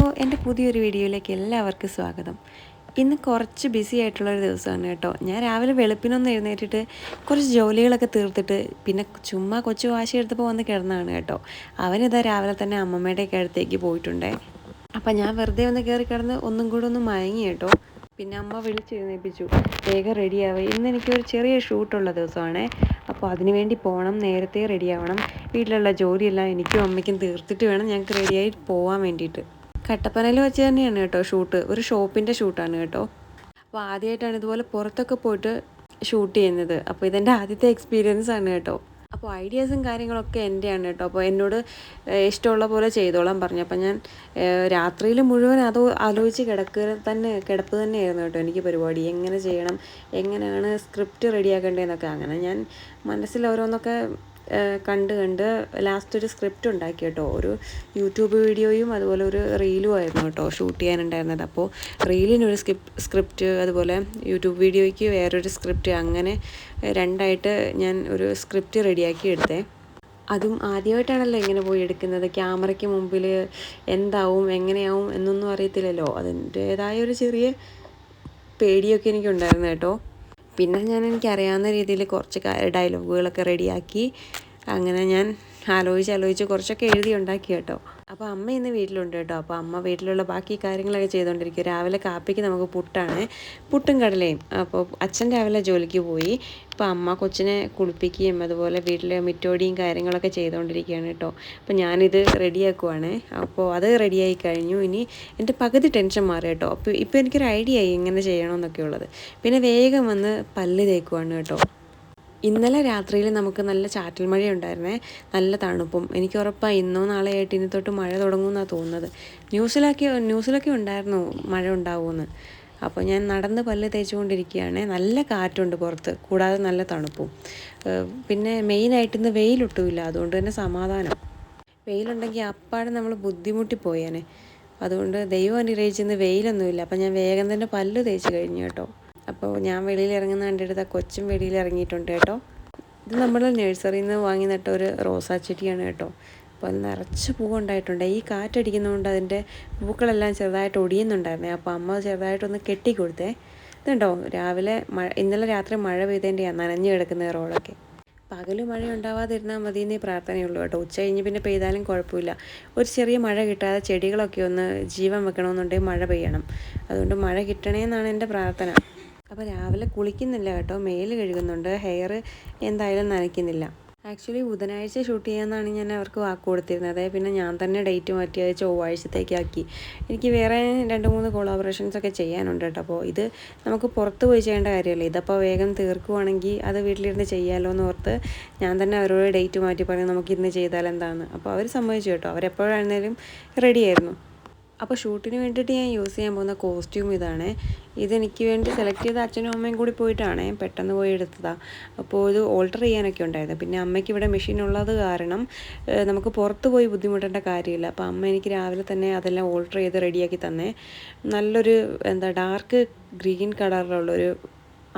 എന്റെ പുതിയൊരു വീഡിയോയിലേക്ക് എല്ലാവർക്കും സ്വാഗതം. ഇന്ന് കുറച്ച് ബിസി ആയിട്ടുള്ളൊരു ദിവസമാണ് കേട്ടോ. ഞാൻ രാവിലെ വെളുപ്പിനൊന്ന് എഴുന്നേറ്റിട്ട് കുറച്ച് ജോലികളൊക്കെ തീർത്തിട്ട് പിന്നെ ചുമ്മാ കൊച്ചു വാശി എടുത്തപ്പോൾ വന്ന് കിടന്നതാണ് കേട്ടോ. അവനിതാ രാവിലെ തന്നെ അമ്മമ്മയുടെയൊക്കെ അടുത്തേക്ക് പോയിട്ടുണ്ടേ. അപ്പം ഞാൻ വെറുതെ ഒന്ന് കയറി കിടന്ന് ഒന്നും കൂടെ ഒന്ന് മയങ്ങി കേട്ടോ. പിന്നെ അമ്മ വിളിച്ചെഴുന്നേൽപ്പിച്ചു വേഗം റെഡിയാവുക ഇന്ന് എനിക്കൊരു ചെറിയ ഷൂട്ടുള്ള ദിവസമാണ്. അപ്പോൾ അതിന് വേണ്ടി പോകണം നേരത്തെ റെഡിയാവണം. വീട്ടിലുള്ള ജോലിയെല്ലാം എനിക്കും അമ്മയ്ക്കും തീർത്തിട്ട് വേണം ഞങ്ങൾക്ക് റെഡിയായി പോകാൻ വേണ്ടിയിട്ട്. കട്ടപ്പനയിൽ വെച്ച് തന്നെയാണ് കേട്ടോ ഷൂട്ട്. ഒരു ഷോപ്പിന്റെ ഷൂട്ടാണ് കേട്ടോ. അപ്പോൾ ആദ്യമായിട്ടാണ് ഇതുപോലെ പുറത്തൊക്കെ പോയിട്ട് ഷൂട്ട് ചെയ്യുന്നത്. അപ്പോൾ ഇതെന്റെ ആദ്യത്തെ എക്സ്പീരിയൻസ് ആണ് കേട്ടോ. അപ്പോൾ ഐഡിയാസും കാര്യങ്ങളൊക്കെ എന്റെയാണ് കേട്ടോ. അപ്പോൾ എന്നോട് ഇഷ്ടമുള്ള പോലെ ചെയ്തോളാൻ പറഞ്ഞു. അപ്പോൾ ഞാൻ രാത്രിയിൽ മുഴുവൻ അത് ആലോചിച്ച് കിടക്കുക തന്നെ കിടപ്പ് തന്നെയായിരുന്നു കേട്ടോ എനിക്ക് പരിപാടി. എങ്ങനെ ചെയ്യണം എങ്ങനെയാണ് സ്ക്രിപ്റ്റ് റെഡിയാക്കേണ്ടതെന്നൊക്കെ അങ്ങനെ ഞാൻ മനസ്സിൽ ഓരോന്നൊക്കെ കണ്ട് കണ്ട് ലാസ്റ്റ് ഒരു സ്ക്രിപ്റ്റ് ഉണ്ടാക്കി കേട്ടോ. ഒരു യൂട്യൂബ് വീഡിയോയും അതുപോലെ ഒരു റീലും ആയിരുന്നു കേട്ടോ ഷൂട്ട് ചെയ്യാനുണ്ടായിരുന്നത്. അപ്പോൾ റീലിനൊരു സ്ക്രിപ്റ്റ് സ്ക്രിപ്റ്റ് അതുപോലെ യൂട്യൂബ് വീഡിയോയ്ക്ക് വേറൊരു സ്ക്രിപ്റ്റ് അങ്ങനെ രണ്ടായിട്ട് ഞാൻ ഒരു സ്ക്രിപ്റ്റ് റെഡിയാക്കി എടുത്തേ. അതും ആദ്യമായിട്ടാണല്ലോ ഇങ്ങനെ പോയി എടുക്കുന്നത്. ക്യാമറയ്ക്ക് മുമ്പിൽ എന്താവും എങ്ങനെയാവും എന്നൊന്നും അറിയത്തില്ലല്ലോ. അതിന്റേതായ ഒരു ചെറിയ പേടിയൊക്കെ എനിക്കുണ്ടായിരുന്നു കേട്ടോ. പിന്നെ ഞാൻ എനിക്കറിയാവുന്ന രീതിയിൽ കുറച്ച് ഡയലോഗുകളൊക്കെ റെഡിയാക്കി അങ്ങനെ ഞാൻ ആലോചിച്ച് ആലോചിച്ച് കുറച്ചൊക്കെ എഴുതി ഉണ്ടാക്കി കേട്ടോ. അപ്പോൾ അമ്മ ഇന്ന് വീട്ടിലുണ്ട് കേട്ടോ. അപ്പോൾ അമ്മ വീട്ടിലുള്ള ബാക്കി കാര്യങ്ങളൊക്കെ ചെയ്തുകൊണ്ടിരിക്കും രാവിലെ കാപ്പിക്ക് നമുക്ക് പുട്ടാണ്. പുട്ടും കടലയും. അപ്പോൾ അച്ഛൻ രാവിലെ ജോലിക്ക് പോയി. ഇപ്പോൾ അമ്മ കൊച്ചിനെ കുളിപ്പിക്കുകയും അതുപോലെ വീട്ടിലെ മിറ്റോടിയും കാര്യങ്ങളൊക്കെ ചെയ്തുകൊണ്ടിരിക്കുകയാണ് കേട്ടോ. അപ്പോൾ ഞാനിത് റെഡിയാക്കുവാണ്. അപ്പോൾ അത് റെഡിയായി കഴിഞ്ഞു. ഇനി എന്റെ പകുതി ടെൻഷൻ മാറി കേട്ടോ. അപ്പോൾ ഇപ്പോൾ എനിക്കൊരു ഐഡിയ ആയി എങ്ങനെ ചെയ്യണമെന്നൊക്കെ ഉള്ളത്. പിന്നെ വേഗം വന്ന് പല്ല് തേക്കുവാണ് കേട്ടോ. ഇന്നലെ രാത്രിയിൽ നമുക്ക് നല്ല ചാറ്റൽ മഴ ഉണ്ടായിരുന്നേ നല്ല തണുപ്പും. എനിക്ക് ഉറപ്പാണ് ഇന്നോ നാളെ ആയിട്ട് ഇനി തൊട്ട് മഴ തുടങ്ങുമെന്നാണ് തോന്നുന്നത്. ന്യൂസിലൊക്കെ ന്യൂസിലൊക്കെ ഉണ്ടായിരുന്നു മഴ ഉണ്ടാവുമെന്ന്. അപ്പോൾ ഞാൻ നടന്ന് പല്ല് തേച്ചുകൊണ്ടിരിക്കുകയാണ്. നല്ല കാറ്റുണ്ട് പുറത്ത്. കൂടാതെ നല്ല തണുപ്പും. പിന്നെ മെയിനായിട്ട് ഇന്ന് വെയിലൊട്ടുമില്ല. അതുകൊണ്ട് തന്നെ സമാധാനം. വെയിലുണ്ടെങ്കിൽ അപ്പാടെ നമ്മൾ ബുദ്ധിമുട്ടിപ്പോയേനെ അതുകൊണ്ട് ദൈവം അനുഗ്രഹിച്ചിന്ന് വെയിലൊന്നുമില്ല. അപ്പം ഞാൻ വേഗം തന്നെ പല്ല് തേച്ച് കഴിഞ്ഞു കേട്ടോ. അപ്പോൾ ഞാൻ വെളിയിൽ ഇറങ്ങുന്ന കണ്ടെടുത്ത കൊച്ചും വെളിയിൽ ഇറങ്ങിയിട്ടുണ്ട് കേട്ടോ. ഇത് നമ്മൾ നഴ്സറിയിൽ നിന്ന് വാങ്ങി നട്ട ഒരു റോസാ ചെടിയാണ് കേട്ടോ. അപ്പോൾ നിറച്ച് പൂവുണ്ടായിട്ടുണ്ട് ഈ കാറ്റടിക്കുന്നതുകൊണ്ട് അതിന്റെ പൂക്കളെല്ലാം ചെറുതായിട്ട് ഒടിയുന്നുണ്ടായിരുന്നേ. അപ്പോൾ അമ്മ ചെറുതായിട്ടൊന്ന് കെട്ടിക്കൊടുത്തേ. ഇതുണ്ടോ? രാവിലെ മഴ ഇന്നലെ രാത്രി മഴ പെയ്തതിന്റെയാണ് നനഞ്ഞു കിടക്കുന്ന റോഡൊക്കെ പകൽ മഴ ഉണ്ടാവാതിരുന്നാൽ മതി എന്നേ പ്രാർത്ഥനയുള്ളൂ കേട്ടോ. ഉച്ച കഴിഞ്ഞ് പിന്നെ പെയ്താലും കുഴപ്പമില്ല. ഒരു ചെറിയ മഴ കിട്ടാതെ ചെടികളൊക്കെ ഒന്ന് ജീവൻ വെക്കണമെന്നുണ്ടെങ്കിൽ മഴ പെയ്യണം. അതുകൊണ്ട് മഴ കിട്ടണേ എന്നാണ് എന്റെ പ്രാർത്ഥന. അപ്പോൾ രാവിലെ കുളിക്കുന്നില്ല കേട്ടോ. മേൽ കഴുകുന്നുണ്ട്. ഹെയർ എന്തായാലും നനയ്ക്കുന്നില്ല. ആക്ച്വലി ബുധനാഴ്ച ഷൂട്ട് ചെയ്യാമെന്നാണ് ഞാൻ അവർക്ക് വാക്ക് കൊടുത്തിരുന്നത്. പിന്നെ ഞാൻ തന്നെ ഡേറ്റ് മാറ്റി അത് ചൊവ്വാഴ്ചത്തേക്കാക്കി എനിക്ക് വേറെ രണ്ട് മൂന്ന് കൊളാബറേഷൻസ് ഒക്കെ ചെയ്യാനുണ്ട് കേട്ടോ. അപ്പോൾ ഇത് നമുക്ക് പുറത്ത് പോയി ചെയ്യേണ്ട കാര്യമല്ല? ഇതപ്പോൾ വേഗം തീർക്കുവാണെങ്കിൽ അത് വീട്ടിലിരുന്ന് ചെയ്യാമല്ലോ എന്ന് ഓർത്ത് ഞാൻ തന്നെ അവരോട് ഡേറ്റ് മാറ്റി പറഞ്ഞു നമുക്ക് ഇന്ന് ചെയ്താൽ എന്താണ്? അപ്പോൾ അവർ സമ്മതിച്ചു കേട്ടോ. അവരെപ്പോഴായിരുന്നാലും റെഡിയായിരുന്നു അപ്പോൾ ഷൂട്ടിന് വേണ്ടിയിട്ട് ഞാൻ യൂസ് ചെയ്യാൻ പോകുന്ന കോസ്റ്റ്യൂം ഇതാണ്. ഇതെനിക്ക് വേണ്ടി സെലക്ട് ചെയ്ത അച്ഛനും അമ്മയും കൂടി പോയിട്ടാണ് പെട്ടെന്ന് പോയി എടുത്തതാണ് അപ്പോൾ ഇത് ഓൾട്ടർ ചെയ്യാനൊക്കെ ഉണ്ടായിരുന്നു പിന്നെ അമ്മയ്ക്ക് ഇവിടെ മെഷീൻ ഉള്ളത് കാരണം നമുക്ക് പുറത്ത് പോയി ബുദ്ധിമുട്ടേണ്ട കാര്യമില്ല. അപ്പോൾ അമ്മ എനിക്ക് രാവിലെ തന്നെ അതെല്ലാം ഓൾട്ടർ ചെയ്ത് റെഡിയാക്കി തന്നെ. നല്ലൊരു എന്താ ഡാർക്ക് ഗ്രീൻ കളറിലുള്ളൊരു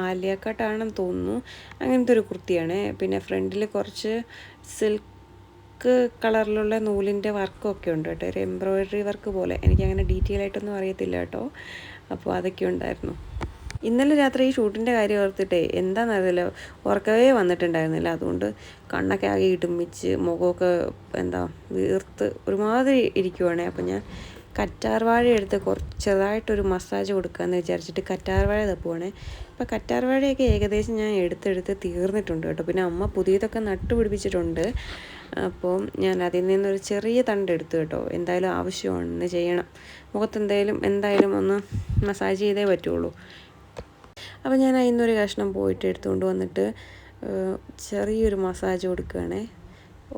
ആലിയ കട്ടാണെന്ന് തോന്നുന്നു. അങ്ങനത്തെ ഒരു കുർത്തിയാണ്. പിന്നെ ഫ്രണ്ടിൽ കുറച്ച് സിൽക്ക് കളറിലുള്ള നൂലിന്റെ ഒക്കെ ഉണ്ട് കേട്ടോ. ഒരു എംബ്രോയിഡറി വർക്ക് പോലെ. എനിക്കങ്ങനെ ഡീറ്റെയിൽ ആയിട്ടൊന്നും അറിയത്തില്ല കേട്ടോ. അപ്പോൾ അതൊക്കെ ഉണ്ടായിരുന്നു. ഇന്നലെ രാത്രി ഈ ഷൂട്ടിന്റെ കാര്യം ഓർത്തിട്ടേ എന്താണെന്നറിയില്ല ഉറക്കവേ വന്നിട്ടുണ്ടായിരുന്നില്ല. അതുകൊണ്ട് കണ്ണൊക്കെ ആകെ ഇടുമിച്ച് മുഖമൊക്കെ എന്താ വീർത്ത് ഒരുമാതിരി ഇരിക്കുവാണേ. അപ്പോൾ ഞാൻ കറ്റാർവാഴ എടുത്ത് കുറച്ച് ചെറുതായിട്ടൊരു മസാജ് കൊടുക്കാമെന്ന് വിചാരിച്ചിട്ട് കറ്റാർവാഴ തപ്പുവാണേ. അപ്പോൾ കറ്റാർവാഴയൊക്കെ ഏകദേശം ഞാൻ എടുത്തെടുത്ത് തീർന്നിട്ടുണ്ട് കേട്ടോ. പിന്നെ അമ്മ പുതിയതൊക്കെ നട്ടുപിടിപ്പിച്ചിട്ടുണ്ട് അപ്പോൾ ഞാൻ അതിൽ നിന്നൊരു ചെറിയ തണ്ട് എടുത്തു കേട്ടോ. എന്തായാലും ആവശ്യമാണെന്ന് ചെയ്യണം. മുഖത്ത് എന്തായാലും എന്തായാലും ഒന്ന് മസാജ് ചെയ്തേ പറ്റുള്ളൂ. അപ്പോൾ ഞാൻ അതിൽ നിന്നൊരു കഷ്ണം പോയിട്ട് എടുത്തുകൊണ്ട് വന്നിട്ട് ചെറിയൊരു മസാജ് കൊടുക്കുകയാണേ.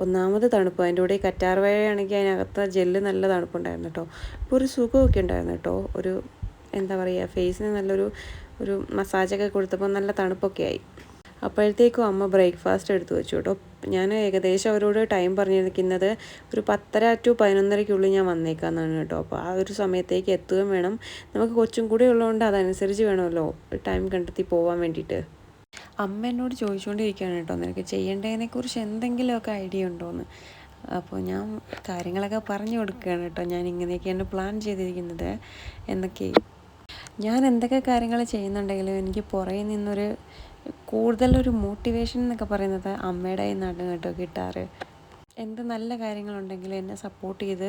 ഒന്നാമത് തണുപ്പ്. അതിന്റെ കൂടെ ഈ കറ്റാർ വാഴയാണെങ്കിൽ അതിനകത്ത് ജെല്ല് നല്ല തണുപ്പുണ്ടായിരുന്നു കേട്ടോ. അപ്പോൾ ഒരു സുഖമൊക്കെ ഉണ്ടായിരുന്നു കേട്ടോ. ഒരു എന്താ പറയുക ഫേസിന് നല്ലൊരു ഒരു മസാജൊക്കെ കൊടുത്തപ്പോൾ നല്ല തണുപ്പൊക്കെ ആയി. അപ്പോഴത്തേക്കും അമ്മ ബ്രേക്ക്ഫാസ്റ്റ് എടുത്തു വെച്ചു കേട്ടോ. ഞാൻ ഏകദേശം അവരോട് ടൈം പറഞ്ഞിരിക്കുന്നത് ഒരു പത്തര ടു പതിനൊന്നരയ്ക്കുള്ളിൽ ഞാൻ വന്നേക്കാന്നാണ് കേട്ടോ. അപ്പോൾ ആ ഒരു സമയത്തേക്ക് എത്തുകയും വേണം. നമുക്ക് കൊച്ചും കൂടി ഉള്ളതുകൊണ്ട് അതനുസരിച്ച് വേണമല്ലോ ടൈം കണ്ടെത്തി പോകാൻ വേണ്ടിയിട്ട്. അമ്മ എന്നോട് ചോദിച്ചുകൊണ്ടിരിക്കുകയാണ് കേട്ടോ നിനക്ക് ചെയ്യേണ്ടതിനെക്കുറിച്ച് എന്തെങ്കിലുമൊക്കെ ഐഡിയ ഉണ്ടോയെന്ന് അപ്പോൾ ഞാൻ കാര്യങ്ങളൊക്കെ പറഞ്ഞു കൊടുക്കുകയാണ് കേട്ടോ. ഞാൻ ഇങ്ങനെയൊക്കെയാണ് പ്ലാൻ ചെയ്തിരിക്കുന്നത് എന്നൊക്കെ. ഞാൻ എന്തൊക്കെ കാര്യങ്ങൾ ചെയ്യുന്നുണ്ടെങ്കിലും എനിക്ക് പുറകെ നിന്നൊരു കൂടുതലൊരു മോട്ടിവേഷൻ എന്നൊക്കെ പറയുന്നത് അമ്മയുടെ കയ്യിൽ കേട്ടോ കിട്ടാറ്. എന്ത് നല്ല കാര്യങ്ങളുണ്ടെങ്കിലും എന്നെ സപ്പോർട്ട് ചെയ്ത്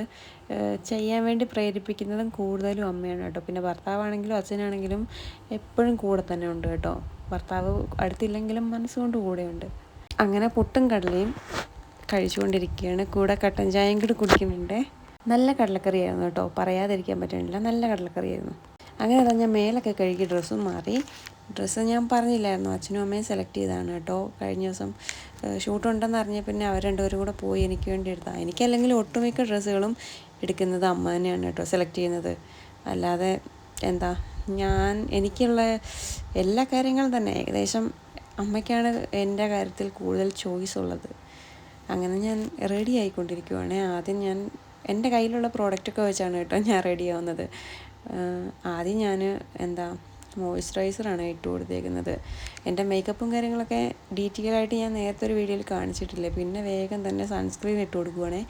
ചെയ്യാൻ വേണ്ടി പ്രേരിപ്പിക്കുന്നതും കൂടുതലും അമ്മയാണ് കേട്ടോ. പിന്നെ ഭർത്താവാണെങ്കിലും അച്ഛനാണെങ്കിലും എപ്പോഴും കൂടെ തന്നെ ഉണ്ട് കേട്ടോ. ഭർത്താവ് അടുത്തില്ലെങ്കിലും മനസ്സുകൊണ്ട് കൂടെയുണ്ട്. അങ്ങനെ പുട്ടും കടലയും കഴിച്ചുകൊണ്ടിരിക്കുകയാണ്. കൂടെ കട്ടൻ ചായയും കൂടി കുടിക്കുന്നുണ്ട്. നല്ല കടലക്കറിയായിരുന്നു കേട്ടോ. പറയാതിരിക്കാൻ പറ്റുന്നില്ല നല്ല കടലക്കറിയായിരുന്നു. അങ്ങനെ അതാ ഞാൻ മേലൊക്കെ കഴുകി ഡ്രസ്സും മാറി. ഡ്രസ്സ് ഞാൻ പറഞ്ഞില്ലായിരുന്നു അച്ഛനും അമ്മയും സെലക്ട് ചെയ്തതാണ് കേട്ടോ. കഴിഞ്ഞ ദിവസം ഷൂട്ട് ഉണ്ടെന്ന് അറിഞ്ഞ പിന്നെ അവർ രണ്ടുപേരും കൂടെ പോയി എനിക്ക് വേണ്ടി എടുത്താൽ എനിക്കല്ലെങ്കിൽ ഒട്ടുമിക്ക ഡ്രസ്സുകളും എടുക്കുന്നത് അമ്മ തന്നെയാണ് കേട്ടോ സെലക്ട് ചെയ്യുന്നത്. അല്ലാതെ എന്താ ഞാൻ എനിക്കുള്ള എല്ലാ കാര്യങ്ങളും തന്നെ. ഏകദേശം അമ്മയ്ക്കാണ് എന്റെ കാര്യത്തിൽ കൂടുതൽ ചോയ്സ് ഉള്ളത്. അങ്ങനെ ഞാൻ റെഡി ആയിക്കൊണ്ടിരിക്കുവാണ്. ആദ്യം ഞാൻ എന്റെ കയ്യിലുള്ള പ്രോഡക്റ്റൊക്കെ വെച്ചാണ് കേട്ടോ ഞാൻ റെഡി ആവുന്നത്. ആദ്യം ഞാൻ എന്താ മോയ്സ്ചറൈസറാണ് ഇട്ട് കൊടുത്തേക്കുന്നത്. എന്റെ മേക്കപ്പും കാര്യങ്ങളൊക്കെ ഡീറ്റെയിൽ ആയിട്ട് ഞാൻ നേരത്തെ ഒരു വീഡിയോയിൽ കാണിച്ചിട്ടില്ലേ? പിന്നെ വേഗം തന്നെ സൺസ്ക്രീൻ ഇട്ട് കൊടുക്കുവാണേ.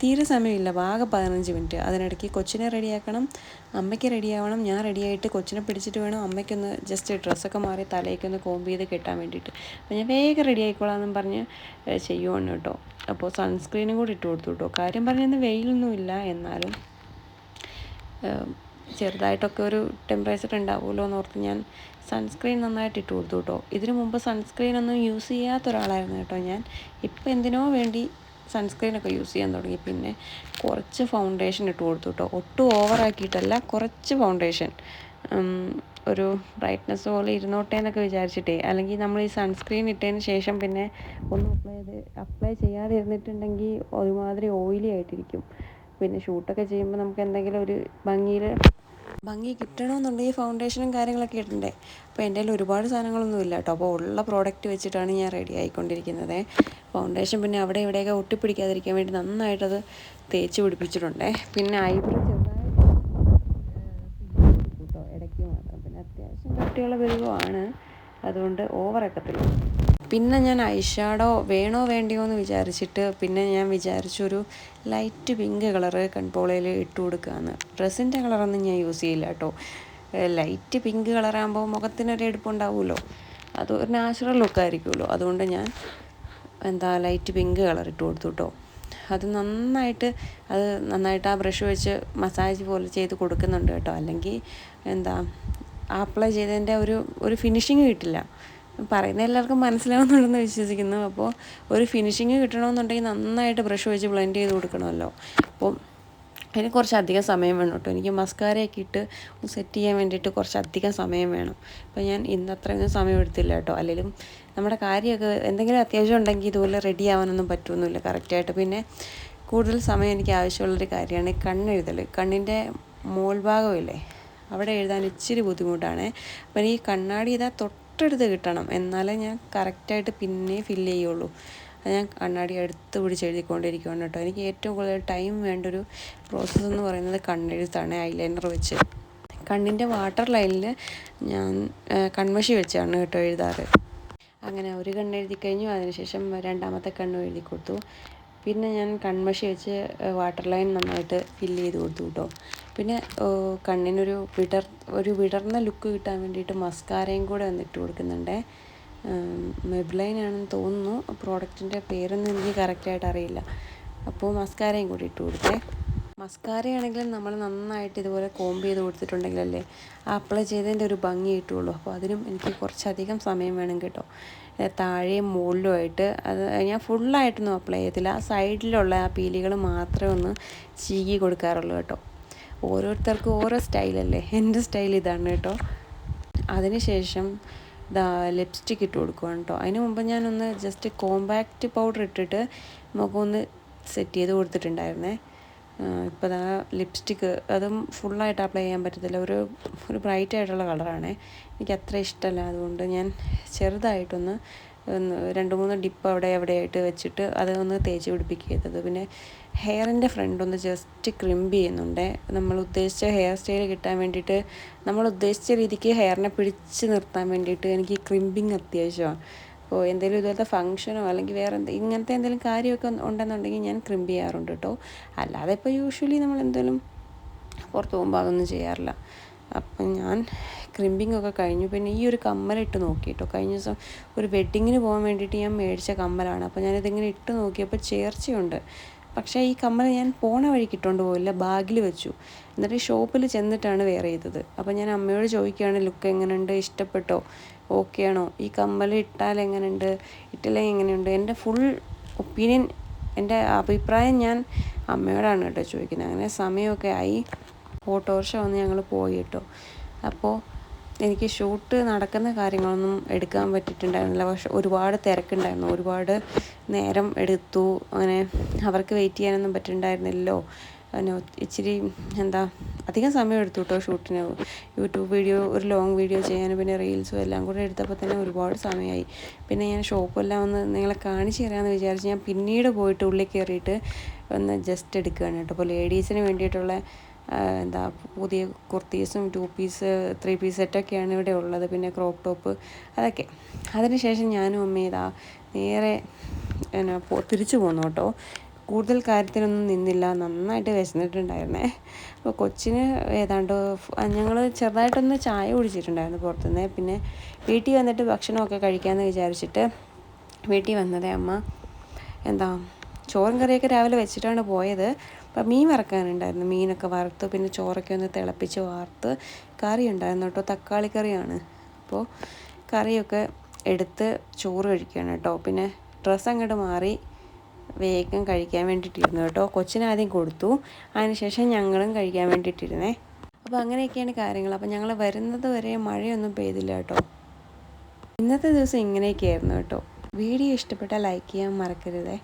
തീരെ സമയമില്ല ആകെ പതിനഞ്ച് മിനിറ്റ് അതിനിടയ്ക്ക് കൊച്ചിനെ റെഡിയാക്കണം അമ്മയ്ക്ക് റെഡിയാവണം ഞാൻ റെഡിയായിട്ട് കൊച്ചിനെ പിടിച്ചിട്ട് വേണം അമ്മയ്ക്കൊന്ന് ജസ്റ്റ് ഡ്രസ്സൊക്കെ മാറി തലയ്ക്കൊന്ന് കോമ്പ് ചെയ്ത് കെട്ടാൻ വേണ്ടിയിട്ട്. അപ്പോൾ ഞാൻ വേഗം റെഡി ആയിക്കോളാം പറഞ്ഞ് ചെയ്യുവാണ് കേട്ടോ. അപ്പോൾ സൺസ്ക്രീനും കൂടി ഇട്ട് കൊടുത്തു കേട്ടോ. കാര്യം പറഞ്ഞാൽ വെയിലൊന്നുമില്ല എന്നാലും ചെറുതായിട്ടൊക്കെ ഒരു ടെമ്പറേച്ചർ ഉണ്ടാവുമല്ലോ എന്ന് ഓർത്ത് ഞാൻ സൺസ്ക്രീൻ നന്നായിട്ട് ഇട്ട് കൊടുത്തു കേട്ടോ. ഇതിനു മുമ്പ് സൺസ്ക്രീൻ ഒന്നും യൂസ് ചെയ്യാത്ത ഒരാളായിരുന്നു കേട്ടോ ഞാൻ. ഇപ്പം എന്തിനോ വേണ്ടി സൺസ്ക്രീനൊക്കെ യൂസ് ചെയ്യാൻ തുടങ്ങി. പിന്നെ കുറച്ച് ഫൗണ്ടേഷൻ ഇട്ട് കൊടുത്തു കേട്ടോ. ഒട്ടും ഓവറാക്കിയിട്ടല്ല കുറച്ച് ഫൗണ്ടേഷൻ ഒരു ബ്രൈറ്റ്നസ് പോലെ ഇരുന്നോട്ടെ എന്നൊക്കെ വിചാരിച്ചിട്ടേ. അല്ലെങ്കിൽ നമ്മൾ ഈ സൺസ്ക്രീൻ ഇട്ടതിന് ശേഷം പിന്നെ ഒന്നും അപ്ലൈ ചെയ്ത് അപ്ലൈ ചെയ്യാതെ ഇരുന്നിട്ടുണ്ടെങ്കിൽ ഒരുമാതിരി ഓയിലി ആയിട്ടിരിക്കും. പിന്നെ ഷൂട്ടൊക്കെ ചെയ്യുമ്പോൾ നമുക്ക് എന്തെങ്കിലും ഒരു ഭംഗിയിൽ ഭംഗി കിട്ടണമെന്നുണ്ടെങ്കിൽ ഫൗണ്ടേഷനും കാര്യങ്ങളൊക്കെ ഇടണ്ടേ. അപ്പോൾ എന്റെ കയ്യിൽ ഒരുപാട് സാധനങ്ങളൊന്നും ഇല്ല കേട്ടോ. അപ്പോൾ ഉള്ള പ്രോഡക്റ്റ് വെച്ചിട്ടാണ് ഞാൻ റെഡി ആയിക്കൊണ്ടിരിക്കുന്നത്. ഫൗണ്ടേഷൻ പിന്നെ അവിടെ ഇവിടെയൊക്കെ ഒട്ടിപ്പിടിക്കാതിരിക്കാൻ വേണ്ടി നന്നായിട്ടത് തേച്ച് പിടിപ്പിച്ചിട്ടുണ്ട്. പിന്നെ ഐബ്രോ ചെറുതായിട്ട് കേട്ടോ. ഇടയ്ക്ക് മാത്രം. പിന്നെ അത്യാവശ്യം കട്ടിയുള്ള പെരുകമാണ് അതുകൊണ്ട് ഓവറക്കത്തില്ല പിന്നെ ഞാൻ ഐഷാഡോ വേണോ വേണ്ടിയോ എന്ന് വിചാരിച്ചിട്ട് പിന്നെ ഞാൻ വിചാരിച്ചൊരു ലൈറ്റ് പിങ്ക് കളറ് കൺപോളയിൽ ഇട്ട് കൊടുക്കുകയെന്ന് ഡ്രസ്സിന്റെ കളറൊന്നും ഞാൻ യൂസ് ചെയ്യില്ല കേട്ടോ ലൈറ്റ് പിങ്ക് കളറാകുമ്പോൾ മുഖത്തിനൊരു എടുപ്പുണ്ടാവുമല്ലോ അത് ഒരു നാച്ചുറൽ ലുക്കായിരിക്കുമല്ലോ അതുകൊണ്ട് ഞാൻ എന്താ ലൈറ്റ് പിങ്ക് കളർ ഇട്ട് കൊടുത്തു കേട്ടോ അത് നന്നായിട്ട് അത് നന്നായിട്ട് ആ ബ്രഷ് വെച്ച് മസാജ് പോലെ ചെയ്ത് കൊടുക്കുന്നുണ്ട് കേട്ടോ അല്ലെങ്കിൽ എന്താ അപ്ലൈ ചെയ്തതിന്റെ ഒരു ഒരു ഫിനിഷിങ് കിട്ടില്ല. പറയുന്ന എല്ലാവർക്കും മനസ്സിലാവുന്നുണ്ടെന്ന് വിശ്വസിക്കുന്നു. അപ്പോൾ ഒരു ഫിനിഷിങ് കിട്ടണമെന്നുണ്ടെങ്കിൽ നന്നായിട്ട് ബ്രഷ് വെച്ച് ബ്ലെൻഡ് ചെയ്ത് കൊടുക്കണമല്ലോ. അപ്പോൾ അതിന് കുറച്ചധികം സമയം വേണം കേട്ടോ. എനിക്ക് മസ്കാരയൊക്കെ ഇട്ട് സെറ്റ് ചെയ്യാൻ വേണ്ടിയിട്ട് കുറച്ച് അധികം സമയം വേണം. അപ്പോൾ ഞാൻ ഇന്ന് അത്രയൊന്നും സമയം എടുത്തില്ല കേട്ടോ. അല്ലെങ്കിലും നമ്മുടെ കാര്യമൊക്കെ എന്തെങ്കിലും അത്യാവശ്യം ഉണ്ടെങ്കിൽ ഇതുപോലെ റെഡി ആവാനൊന്നും പറ്റുമൊന്നുമില്ല കറക്റ്റായിട്ട് പിന്നെ കൂടുതൽ സമയം എനിക്ക് ആവശ്യമുള്ളൊരു കാര്യമാണ് കണ്ണെഴുതൽ കണ്ണിന്റെ മോൾ ഭാഗമില്ലേ അവിടെ എഴുതാൻ ഇച്ചിരി ബുദ്ധിമുട്ടാണ്. അപ്പം ഈ കണ്ണാടി ഇതാ തൊട്ടടുത്ത് കിട്ടണം. എന്നാലേ ഞാൻ കറക്റ്റായിട്ട് പിന്നെ ഫില്ല് ചെയ്യുള്ളൂ. അത് ഞാൻ കണ്ണാടി അടുത്ത് പിടിച്ച് എഴുതിക്കൊണ്ടിരിക്കുകയാണ് കേട്ടോ. എനിക്ക് ഏറ്റവും കൂടുതൽ ടൈം വേണ്ട ഒരു പ്രോസസ്സ് എന്ന് പറയുന്നത് കണ്ണെഴുത്താണ് ഐലൈനർ വെച്ച്. കണ്ണിന്റെ വാട്ടർ ലൈനിൽ ഞാൻ കൺമഷി വെച്ചാണ് കേട്ടോ എഴുതാറ്. അങ്ങനെ ഒരു കണ്ണെഴുതി കഴിഞ്ഞു. അതിനുശേഷം രണ്ടാമത്തെ കണ്ണും എഴുതി കൊടുത്തു. പിന്നെ ഞാൻ കൺമഷി വെച്ച് വാട്ടർ ലൈൻ നന്നായിട്ട് ഫില്ല് ചെയ്ത് കൊടുത്തു കേട്ടോ പിന്നെ കണ്ണിനൊരു വിടർ ഒരു വിടർന്ന ലുക്ക് കിട്ടാൻ വേണ്ടിയിട്ട് മസ്കാരയും കൂടെ വന്നിട്ട് കൊടുക്കുന്നുണ്ട്. മെബ്ലൈൻ ആണെന്ന് തോന്നുന്നു. പ്രോഡക്റ്റിന്റെ പേരൊന്നും എനിക്ക് കറക്റ്റായിട്ട് അറിയില്ല. അപ്പോൾ മസ്കാരയും കൂടി ഇട്ട് കൊടുത്തേ. മസ്കാരയാണെങ്കിലും നമ്മൾ നന്നായിട്ട് ഇതുപോലെ കോംബ് ചെയ്ത് കൊടുത്തിട്ടുണ്ടെങ്കിലല്ലേ ആ അപ്ലൈ ചെയ്തതിന്റെ ഒരു ഭംഗി കിട്ടുള്ളൂ. അപ്പോൾ അതിനും എനിക്ക് കുറച്ചധികം സമയം വേണം കേട്ടോ. താഴെയും മുകളിലുമായിട്ട് അത് ഞാൻ ഫുള്ളായിട്ടൊന്നും അപ്ലൈ ചെയ്യത്തില്ല. ആ സൈഡിലുള്ള ആ പീലികൾ മാത്രമേ ഒന്ന് ചീകി കൊടുക്കാറുള്ളൂ കേട്ടോ. ഓരോരുത്തർക്കും ഓരോ സ്റ്റൈലല്ലേ എന്റെ സ്റ്റൈൽ ഇതാണ് കേട്ടോ. അതിനുശേഷം ലിപ്സ്റ്റിക്ക് ഇട്ട് കൊടുക്കുകയാണ് കേട്ടോ. അതിന് മുമ്പ് ഞാനൊന്ന് ജസ്റ്റ് കോമ്പാക്റ്റ് പൗഡർ ഇട്ടിട്ട് മുഖം ഒന്ന് സെറ്റ് ചെയ്ത് കൊടുത്തിട്ടുണ്ടായിരുന്നേ. ഇപ്പോൾ ദാ ലിപ്സ്റ്റിക്ക് അതും ഫുള്ളായിട്ട് അപ്ലൈ ചെയ്യാൻ പറ്റത്തില്ല. ഒരു ഒരു ബ്രൈറ്റ് ആയിട്ടുള്ള കളറാണ് എനിക്ക് അത്ര ഇഷ്ടമല്ല. അതുകൊണ്ട് ഞാൻ ചെറുതായിട്ടൊന്ന് രണ്ട് മൂന്ന് ഡിപ്പ് അവിടെ എവിടെയായിട്ട് വെച്ചിട്ട് അത് ഒന്ന് തേച്ച് പിടിപ്പിക്കുക ചെയ്തത്. പിന്നെ ഹെയറിന്റെ ഫ്രണ്ട് ഒന്ന് ജസ്റ്റ് ക്രിമ്പ് ചെയ്യുന്നുണ്ട്. നമ്മൾ ഉദ്ദേശിച്ച ഹെയർ സ്റ്റൈൽ കിട്ടാൻ വേണ്ടിയിട്ട് നമ്മൾ ഉദ്ദേശിച്ച രീതിക്ക് ഹെയറിനെ പിടിച്ച് നിർത്താൻ വേണ്ടിയിട്ട് എനിക്ക് ക്രിമ്പിങ് അത്യാവശ്യമാണ്. ഇപ്പോൾ എന്തെങ്കിലും ഇതുപോലത്തെ ഫംഗ്ഷനോ അല്ലെങ്കിൽ വേറെ എന്ത് ഇങ്ങനത്തെ എന്തെങ്കിലും കാര്യമൊക്കെ ഉണ്ടെന്നുണ്ടെങ്കിൽ ഞാൻ ക്രിമ്പ് ചെയ്യാറുണ്ട് കേട്ടോ അല്ലാതെ ഇപ്പോൾ യൂഷ്വലി നമ്മൾ എന്തെങ്കിലും പുറത്ത് പോകുമ്പോൾ അതൊന്നും ചെയ്യാറില്ല. അപ്പം ഞാൻ ക്രിമ്പിംഗ് ഒക്കെ കഴിഞ്ഞു. പിന്നെ ഈ ഒരു കമ്മലിട്ട് നോക്കി കേട്ടോ കഴിഞ്ഞ ദിവസം ഒരു വെഡ്ഡിങ്ങിന് പോകാൻ വേണ്ടിയിട്ട് ഞാൻ മേടിച്ച കമ്മലാണ്. അപ്പോൾ ഞാനിതിങ്ങനെ ഇട്ട് നോക്കിയപ്പോൾ ചേർച്ചയുണ്ട്. പക്ഷേ ഈ കമ്മൽ ഞാൻ പോണ വഴിക്ക് ഇട്ടുകൊണ്ട് പോയില്ല. ബാഗിൽ വെച്ചു. എന്നിട്ട് ഷോപ്പിൽ ചെന്നിട്ടാണ് വെയർ ചെയ്തത്. അപ്പോൾ ഞാൻ അമ്മയോട് ചോദിക്കുകയാണ് ലുക്ക് എങ്ങനെയുണ്ട്? ഇഷ്ടപ്പെട്ടോ? ഓക്കെ ആണോ? ഈ കമ്മൽ ഇട്ടാൽ എങ്ങനെയുണ്ട്? ഇട്ടില്ലെങ്കിൽ എങ്ങനെയുണ്ട്? എന്റെ ഫുൾ ഒപ്പീനിയൻ എന്റെ അഭിപ്രായം ഞാൻ അമ്മയോടാണ് കേട്ടോ ചോദിക്കുന്നത്. അങ്ങനെ സമയമൊക്കെ ആയി. ഓട്ടോറിക്ഷ വന്ന് ഞങ്ങൾ പോയി കേട്ടോ. അപ്പോൾ എനിക്ക് ഷൂട്ട് നടക്കുന്ന കാര്യങ്ങളൊന്നും എടുക്കാൻ പറ്റിയിട്ടുണ്ടായിരുന്നില്ല. പക്ഷെ ഒരുപാട് തിരക്കുണ്ടായിരുന്നു. ഒരുപാട് നേരം എടുത്തു. അങ്ങനെ അവർക്ക് വെയിറ്റ് ചെയ്യാനൊന്നും പറ്റുന്നുണ്ടായിരുന്നില്ലല്ലോ പിന്നെ ഇച്ചിരി എന്താ അധികം സമയം എടുത്തു കേട്ടോ ഷൂട്ടിന്. യൂട്യൂബ് വീഡിയോ ഒരു ലോങ് വീഡിയോ ചെയ്യാനും പിന്നെ റീൽസും എല്ലാം കൂടെ എടുത്തപ്പോൾ തന്നെ ഒരുപാട് സമയമായി. പിന്നെ ഞാൻ ഷോപ്പെല്ലാം ഒന്ന് നിങ്ങളെ കാണിച്ചു തരാമെന്ന് വിചാരിച്ച് ഞാൻ പിന്നീട് പോയിട്ട് ഉള്ളിൽ കയറിയിട്ട് ഒന്ന് ജസ്റ്റ് എടുക്കുകയാണ് കേട്ടോ. അപ്പോൾ ലേഡീസിന് വേണ്ടിയിട്ടുള്ള എന്താ പുതിയ കുർത്തീസും ടു പീസ് ത്രീ പീസ് സെറ്റൊക്കെയാണ് ഇവിടെ ഉള്ളത്. പിന്നെ ക്രോപ്പ് ടോപ്പ് അതൊക്കെ. അതിനുശേഷം ഞാനും അമ്മ ഇതാ നേരെ എന്നാ തിരിച്ചു പോന്നു കേട്ടോ. കൂടുതൽ കാര്യത്തിനൊന്നും നിന്നില്ല. നന്നായിട്ട് വിശന്നിട്ടുണ്ടായിരുന്നേ. അപ്പോൾ കൊച്ചിന് ഏതാണ്ട് ഞങ്ങൾ ചെറുതായിട്ടൊന്ന് ചായ കുടിച്ചിട്ടുണ്ടായിരുന്നു പുറത്തുനിന്ന്. പിന്നെ വീട്ടിൽ വന്നിട്ട് ഭക്ഷണമൊക്കെ കഴിക്കാമെന്ന് വിചാരിച്ചിട്ട് വീട്ടിൽ വന്നതേ അമ്മ. എന്താ ചോറും കറിയൊക്കെ രാവിലെ വെച്ചിട്ടാണ് പോയത്. അപ്പം മീൻ വറക്കാനുണ്ടായിരുന്നു. മീനൊക്കെ വറുത്ത് പിന്നെ ചോറൊക്കെ ഒന്ന് തിളപ്പിച്ച് വാർത്ത് കറി ഉണ്ടായിരുന്നു കേട്ടോ. തക്കാളി കറിയാണ്. അപ്പോൾ കറിയൊക്കെ എടുത്ത് ചോറ് കഴിക്കുകയാണ് കേട്ടോ. പിന്നെ ഡ്രസ്സ് അങ്ങോട്ട് മാറി വേഗം കഴിക്കാൻ വേണ്ടിയിട്ടിരുന്നു കേട്ടോ. കൊച്ചിനാദ്യം കൊടുത്തു. അതിനുശേഷം ഞങ്ങളും കഴിക്കാൻ വേണ്ടിയിട്ടിരുന്നേ. അപ്പോൾ അങ്ങനെയൊക്കെയാണ് കാര്യങ്ങൾ. അപ്പോൾ ഞങ്ങൾ വരുന്നത് വരെ മഴയൊന്നും പെയ്തില്ല കേട്ടോ. ഇന്നത്തെ ദിവസം ഇങ്ങനെയൊക്കെയായിരുന്നു കേട്ടോ. വീഡിയോ ഇഷ്ടപ്പെട്ടാൽ ലൈക്ക് ചെയ്യാൻ മറക്കരുതേ.